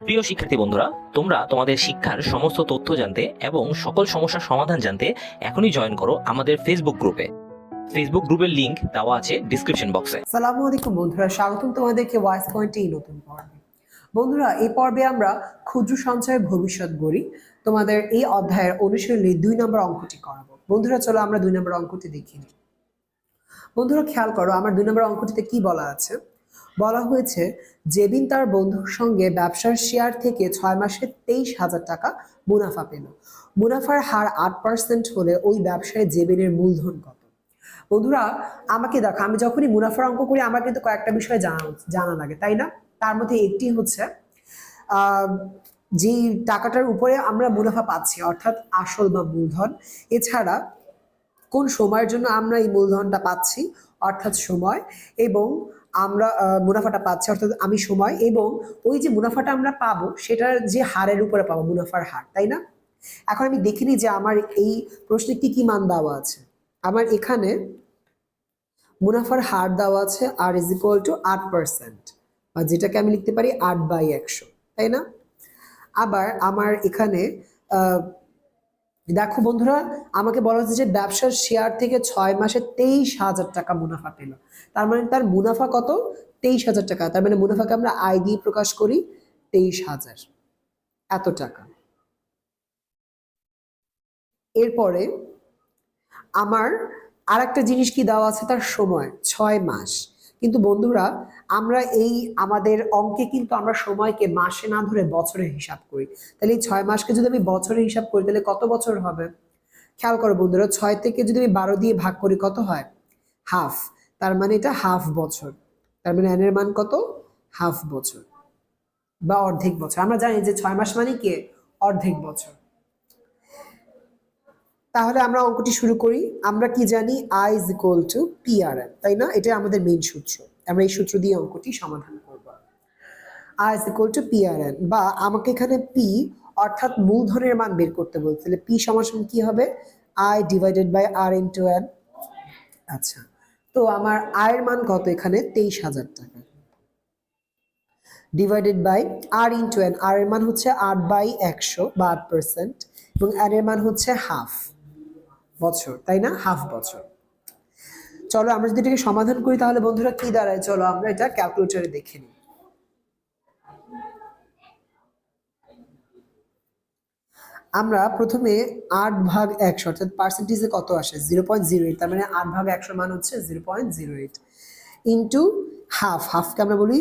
প্রিয় শিক্ষার্থী বন্ধুরা, তোমরা তোমাদের শিক্ষার সমস্ত তথ্য জানতে এবং সকল সমস্যার সমাধান জানতে এখনই জয়েন করো আমাদের ফেসবুক গ্রুপে ফেসবুক গ্রুপের লিংক দেওয়া আছে ডিসক্রিপশন বক্সে সালামু আলাইকুম বন্ধুরা, স্বাগতম তোমাদেরকে ওয়াইস পয়েন্টে এই নতুন পর্বে। বন্ধুরা, এই পর্বে আমরা ক্ষুদ্র সঞ্চয়ের ভবিষ্যৎ গড়ি। তোমাদের এই অধ্যায়ের অনুশীলনী দুই নম্বর অঙ্কটি করাবো। বন্ধুরা, চলো আমরা দুই নম্বর অঙ্কটি দেখি বন্ধুরা, খেয়াল করো, আমার দুই নম্বর অঙ্কটিতে কি বলা আছে? বলা হয়েছে, জেবিন তার বন্ধুর সঙ্গে ব্যবসার শেয়ার থেকে ছয় মাসে তেইশ হাজার টাকা মুনাফা পেল। মুনাফার হার আট পার্সেন্ট হলে ওই ব্যবসায় জেবিনের মূলধন কত? বন্ধুরা, আমাকে দেখো, আমি যখনই মুনাফার অঙ্ক করি, আমার কিন্তু কয়েকটা বিষয় জানা জানা লাগে, তাই না? তার মধ্যে একটি হচ্ছে যে টাকাটার উপরে আমরা মুনাফা পাচ্ছি, অর্থাৎ আসল বা মূলধন, এছাড়া কোন সময়ের জন্য আমরা এই মূলধনটা পাচ্ছি, অর্থাৎ সময়, এবং আমরা মুনাফাটা পাচ্ছি, অর্থাৎ আমি সময় এবং ওই যে মুনাফাটা আমরা পাবো, সেটার যে হারের উপরে পাবো, মুনাফার হার, তাই না? এখন আমি দেখিনি যে আমার এই প্রশ্নে কি কি মান দেওয়া আছে। আমার এখানে মুনাফার হার দেওয়া আছে আর ইজ ইকুয়াল টু আট পার্সেন্ট বা যেটাকে আমি লিখতে পারি আট বাই একশো, তাই না? আবার আমার এখানে দেখো বন্ধুরা, আমাকে বলা হচ্ছে যে ব্যবসার শেয়ার থেকে ছয় মাসে তেইশ হাজার টাকা মুনাফা পেল। তার মানে তার মুনাফা কত? তেইশ হাজার টাকা। তার মানে মুনাফাকে আমরা আয় দিয়ে প্রকাশ করি তেইশ হাজার। এত টাকা। এরপরে আমার আর একটা জিনিস কি দেওয়া আছে? তার সময়, ছয় মাস। কিন্তু বন্ধুরা, আমরা এই আমাদের অঙ্কে কিন্তু আমরা সময়কে মাসে না ধরে বছরে হিসাব করি। তাহলে এই ছয় মাসকে যদি আমি বছরে হিসাব করি, তাহলে কত বছর হবে? খেয়াল করো বন্ধুরা, ছয় থেকে যদি আমি বারো দিয়ে ভাগ করি, কত হয়? হাফ। তার মানে এটা হাফ বছর। তার মানে এনের মান কত? হাফ বছর বা অর্ধেক বছর। আমরা জানি যে ছয় মাস মানে কি? অর্ধেক বছর। তাহলে আমরা অঙ্কটি শুরু করি। আমরা কি জানি I is equal to P R N তাই না? এটা আমাদের মেইন সূত্র। আমরা এই সূত্র দিয়ে অঙ্কটি সমাধান করব। I is equal to P R N বা আমাকে এখানে পি অর্থাৎ মূলধনের মান বের করতে বলছে। তাহলে পি সমান কি হবে? I divided by R into N আচ্ছা তো আমার আয়ের মান কত এখানে? তেইশ হাজার টাকা। Divided by R into N R এর মান হচ্ছে আট বাই একশো বা আট পার্সেন্ট এবং এর মান হচ্ছে হাফ বছর, তাই না? হাফ বছর। চলো আমরা যদি এটাকে সমাধান করি তাহলে বন্ধুরা কি দাঁড়ায়? চলো আমরা এটা ক্যালকুলেটরে দেখে নিই। আমরা প্রথমে আট ভাগ একশো, অর্থাৎ পার্সেন্টেজে কত আসে? জিরো পয়েন্ট জিরো এইট তার মানে আট ভাগ একশো মান হচ্ছে zero point zero eight into half হাফকে আমরা বলি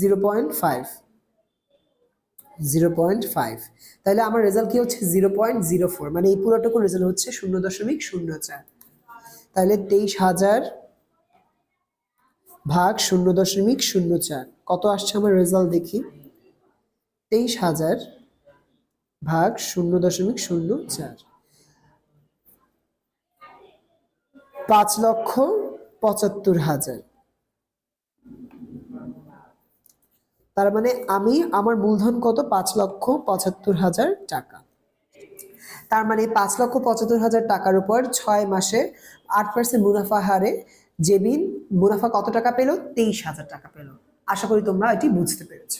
zero point five zero point five. তাহলে আমার রেজাল্ট কি হচ্ছে? Zero point zero four. মানে এই পুরোটুকু রেজাল্ট হচ্ছে শূন্য দশমিক শূন্য চার। তাহলে তেইশ হাজার ভাগ শূন্য দশমিক শূন্য চার। কত আসছে আমার রেজাল্ট দেখি? তেইশ হাজার ভাগ শূন্য দশমিক শূন্য চার। পাঁচ লক্ষ পঁচাত্তর হাজার। তার মানে আমি আমার মূলধন কত? পাঁচ লক্ষ পঁচাত্তর হাজার টাকা। তার মানে পাঁচ লক্ষ পঁচাত্তর হাজার টাকার উপর ছয় মাসে আট পার্সেন্ট মুনাফা হারে জেবিন মুনাফা কত টাকা পেল? তেইশ হাজার টাকা পেল। আশা করি তোমরা এটি বুঝতে পেরেছ।